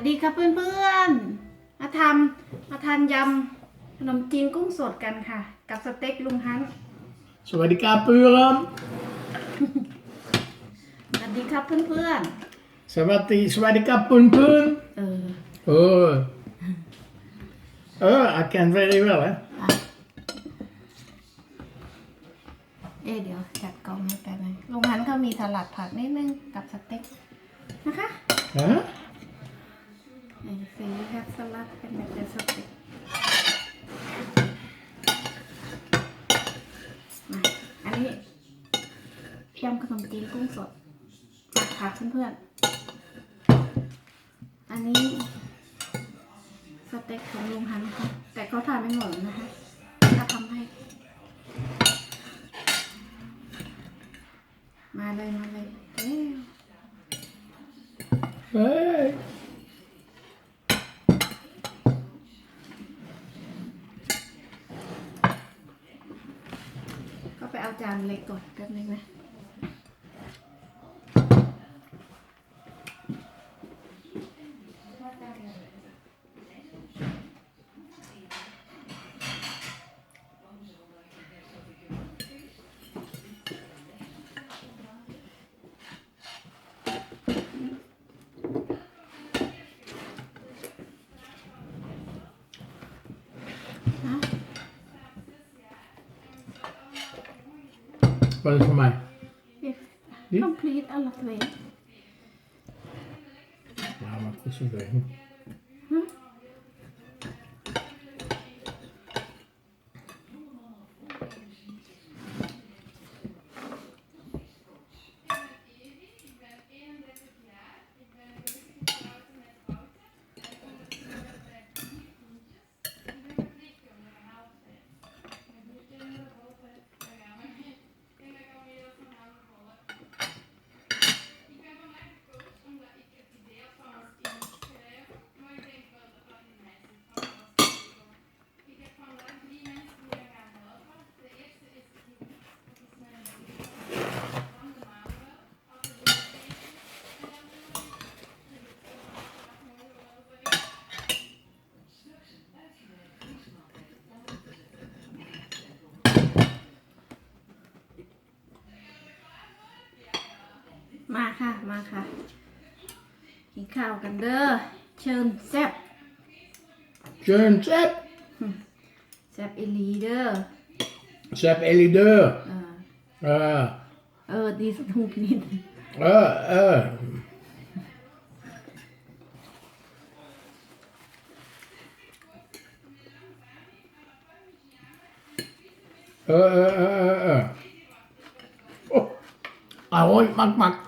วัสดีครับเพื่อนๆ มาทำมาทานยำขนมจีนกุ้งสดกันค่ะ กับสเต็กลุงฮันสวัสดีครับเพื่อนสวัสดีครับเพื่อนสวัสดีสวัสดีครับเพื่อนเพื่อนๆเออ โอ้เออ I can very well hè เอ๊ะเดี๋ยวจัดกล่องให้แป๊บนึงลุงฮันเขามีสลัดผักนิดนึงกับสเต็กนะคะ Huh? นี่สีครับสลัดเป็นแบบเป็นสเต็กมาอันนี้ยำ ขนมจีนกุ้งสดผักค่ะเพื่อนๆ อันนี้สเต็กของลุงฮันค่ะ แต่เขาทานไม่หมดนะคะถ้าทำให้ มาเลยมาเลยเอ้ว Hey. ก็ไปเอาจานเล็กก่อนแป๊บนึงนะ Vad är det? Complete alla tre. Ja. มาค่ะมาค่ะ กินข้าวกันเด้อ เชิญแซ่บ Schön, Sepp. แซ่บอีหลีเด้อ Sepp Elideur. เออ Uh, เออ ดีสนุกนิด uh, uh. Uh, uh, uh, uh. Oh. Ahoy, mak, mak. โอ้กะมาสลัดมา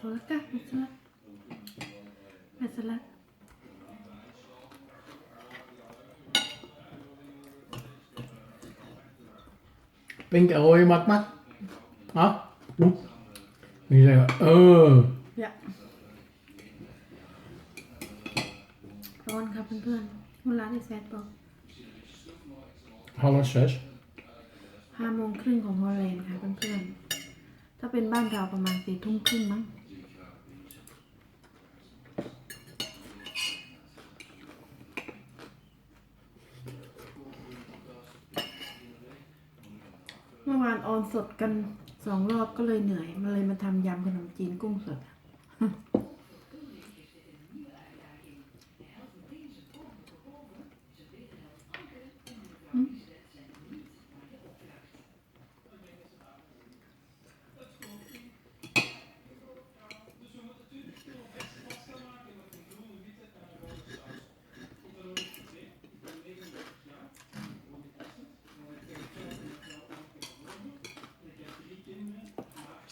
สลัด Pink Ahoy, mak, mak. Ja? Doe. Die zeggen, uh. อยะร้อนครับเพื่อนๆเวลาที่แซดบอก Half zes. ห้าโมงครึ่งของฮอลแลนด์ค่ะเพื่อนๆ ถ้าเป็นบ้านเราประมาณสี่ทุ่มครึ่งมั้ง เมื่ อออนสดกันสองรอบก็เลยเหนื่อยมาเลยมาทำยำขนมจีนกุ้งสด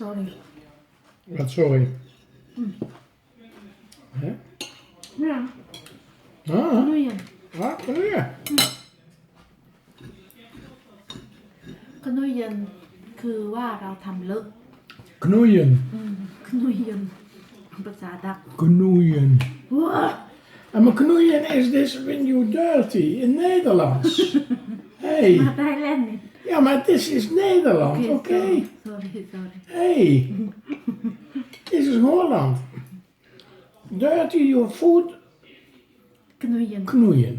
sorry Wat sorry. Hè? เนี่ย Ah, นุ้ยเย็น ah, kom hier. ขนุยเย็นคือว่าเราทำเลอะ Knoeien. อืมขนุยเย็นภาษาดัก Knoeien. ว้า En maar knoeien is this when you dirty in Nederlands. hey. มาได้แล่นนี่ Ja, maar dit is Nederland, oké. โอเค sorry sorry Hey. Dit is Holland. Dirty your food, ขนุยเย็น knoeien.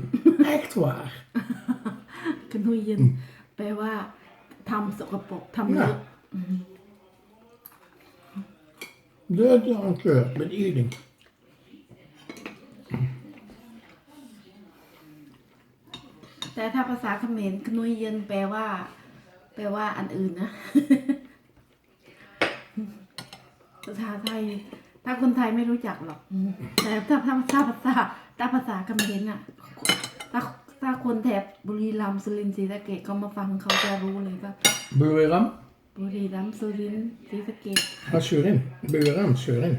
Echt waar. ขนุยเย็นแปลว่าทำสกปรกทำเลอะ Dirty on kleur met eating. แต่ถ้าภาษาเขมรขนุยเย็นแปลว่า แปลว่าอันอื่นนะภาษาไทย ถ้าคนไทยไม่รู้จักหรอกอืมแต่ถ้าถ้าถ้าภาษาถ้าภาษาเขมรน่ะถ้าถ้าคนแถบบุรีรัมย์สุรินทร์ศรีสะเกษเขามาฟังเขาจะรู้เลยว่า Buuram. บุรีรัมย์สุรินทร์ศรีสะเกษ Ah, Surin. Buuram, Surin. รัก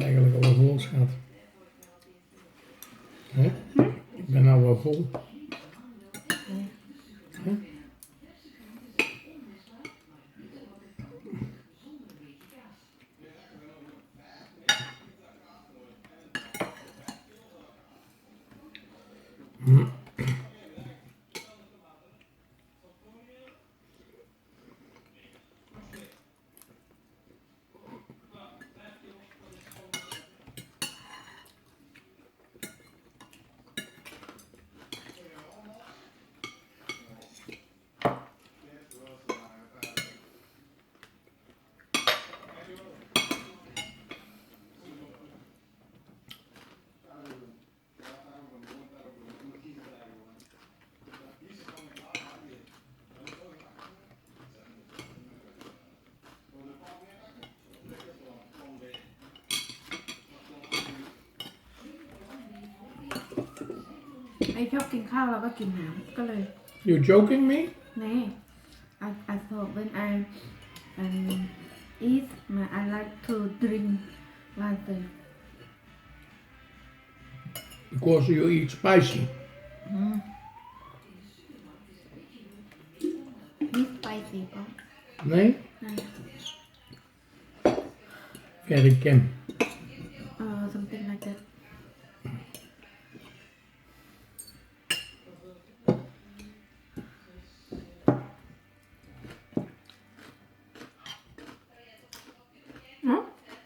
eigenlijk al wel vol, schat. Ik ben nou wel vol. อชอบกินข้าวแล้วก็กินน้ำก็เลย You joking me? Nee, I, I thought when I um, eat, my, I like to drink water. Because you eat spicy. Eat spicy, but Nee? Very Kim. uh, something like that.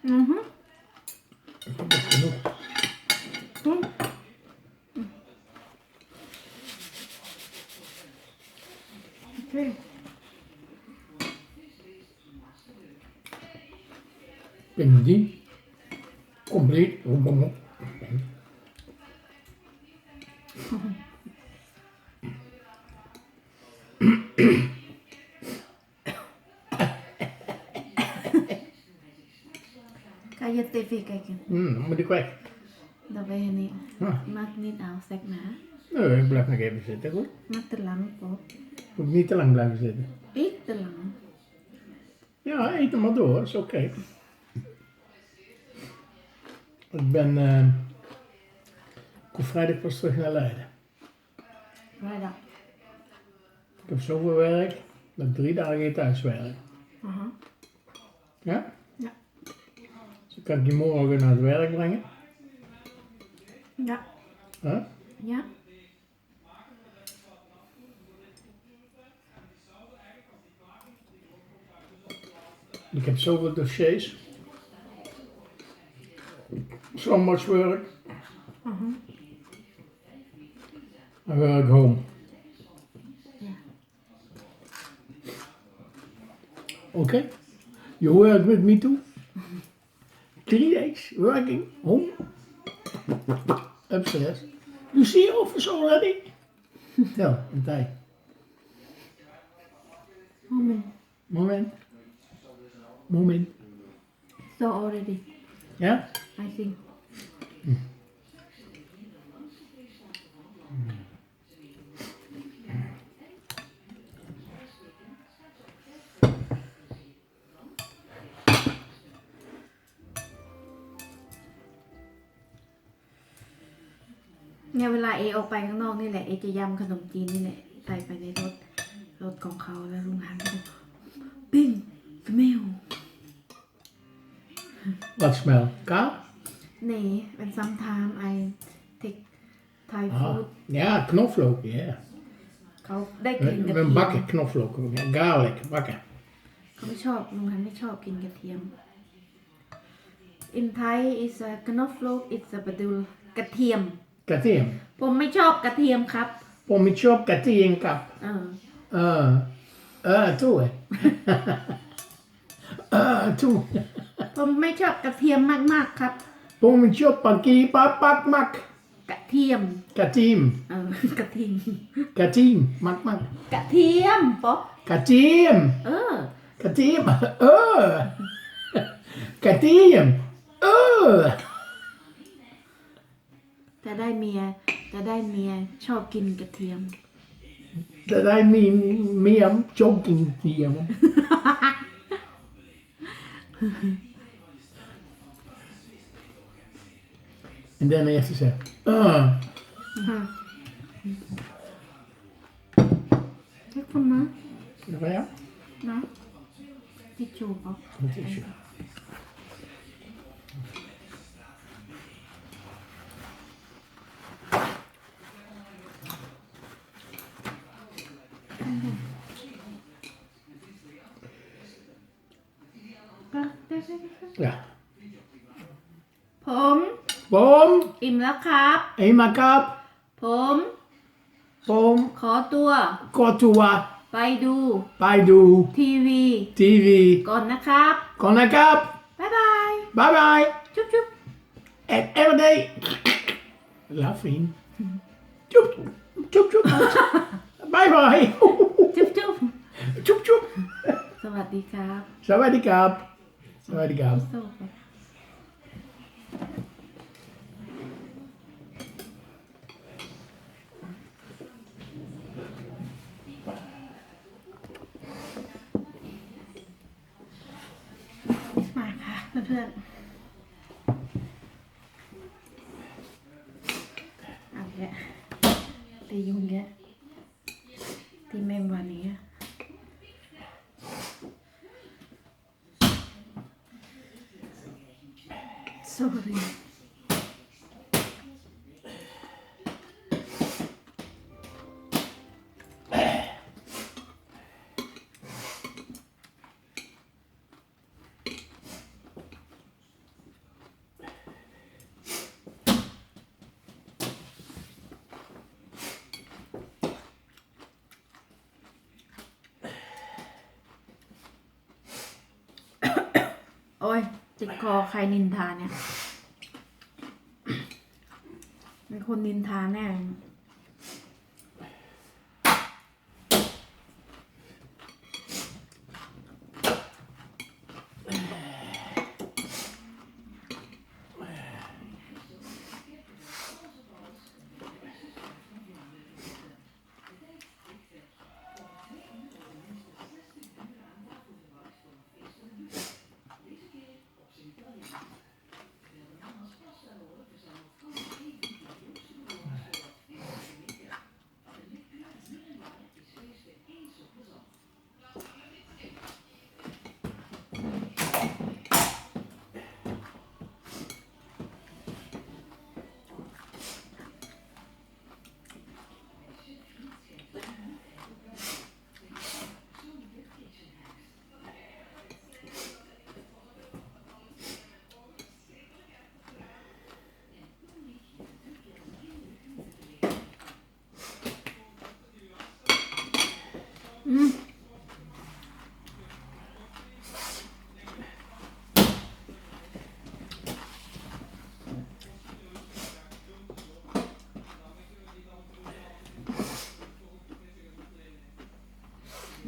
Mm-hmm. Kan je tv kijken? Hmm, dan moet ik weg. Dat ben je niet. Ah. Maakt niet uit, zeg maar. Nee, ik blijf nog even zitten, goed? Maar te lang, pop. Ik moet niet te lang blijven zitten. Eet te lang. Ja, eet hem maar door, is oké. Ik ben. eh ik kom vrijdag pas terug naar Leiden. Vrijdag. Ik heb zoveel werk dat ik drie dagen thuis werk. Aha. Ja? Ja. Dus ik kan die morgen naar het werk brengen. Ja. Hè? Ja. Ik heb zoveel dossiers. So much work. Aha. I work home. Ja. Okay? You work with me too? Three days working home? Upstairs. You see office already? Tell, een tijd. Moment. Moment. Moment. So already. Ja? I think. เนี่ยเวลาเอออกไปข้างนอกนี่แหละเอจะยำขนมจีนนี่แหละใส่ไปในรถรถของเขาแล้วลุงหันไปดูปิ้งสเมล Wat smell? Kaal? Nee, and sometimes I take Thai Ah, food. ja, knoflook, ja. เขาได้กลิ่นกระ Met เทียม bakken, knoflook. Ja, garlic, bakken. เขาไม่ชอบลุงหันไม่ชอบกินกระเทียม In Thai is a knoflook it's a บดูกระเทียม Kateen. ผมไม่ชอบกระเทียมครับ Pommichop, kateen, kap. เออ Uh, uh, toe, hè. uh, toe. ผมไม่ชอบกระเทียมมากๆครับ Pommichop, pankie, pak, pak, mak. กระเทียม Katiem. เออกระเทียม Katiem, mak, mak. กระเทียมป๊อก Katiem. เออ Katiem. Uh. Katiem. Uh. จะ ได้เมียจะได้เมียชอบกินกระเทียม Dat hij me, me am joking hier. man. en dan heeft hij gezegd, ah, เรียกคนนะ dat van jou? นะทิชชูป๊อก Dat is je. ก็ได้ ได้ได้ Ja. ผม Boom, อิ่มแล้วครับ eenmaal kap, ผม boom, ขอตัว kortua, ไปดู baidu, ทีวี TV, ก่อนนะครับ kona kap, บ๊ายบาย bye bye, จุ๊บจุ๊บ en everyday. Laughing. Chup, chup, chup. bye bye. จุ๊บจุ๊บ chup, chup. สวัสดีครับ Sawadee kap. Sawadee kap. โซ่ ไปมาค่ะเพื่อนๆเอาแกะตียุงแกะตีแมงวันนี้อะ sorry โอ้ย จิกคอใครนินทาเนี่ย มีคนนินทาแน่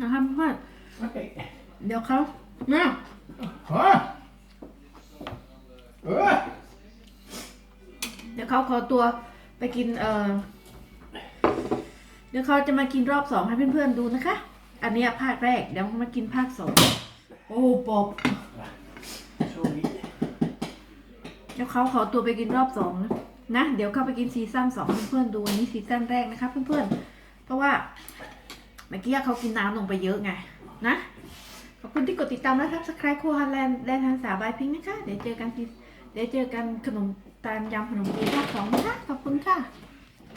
นะครับเพื่อน Oké. เดี๋ยวเขาเนี่ย Ah. Ah. ดี๋ยวเขาขอตัวไปกินเอ่อเดี๋ยวเขาจะมากินรอบสองให้เพื่อนๆดูนะคะ อันเนี้ยภาคแรกเดี๋ยวมากินภาคสองโอ้ปอบ Sorry. เดี๋ยวเขาขอตัวไปกินรอบสองนะนะเดี๋ยวเข้าไปกินซีซั่นสองให้เพื่อนๆดูอันนี้ซีซั่นแรกนะคะเพื่อนๆเพราะว่าเมื่อกี้เขากินน้ำลงไปเยอะไงนะขอบคุณที่กดติดตามและทักสไครต์ครัวฮันแลนด์แดนทันสาบายพิงค์นะคะ เดี๋ยวเจอกันที่เดี๋ยวเจอกันขนมตาลยำขนมจีนภาคสองนะคะขอบคุณค่ะ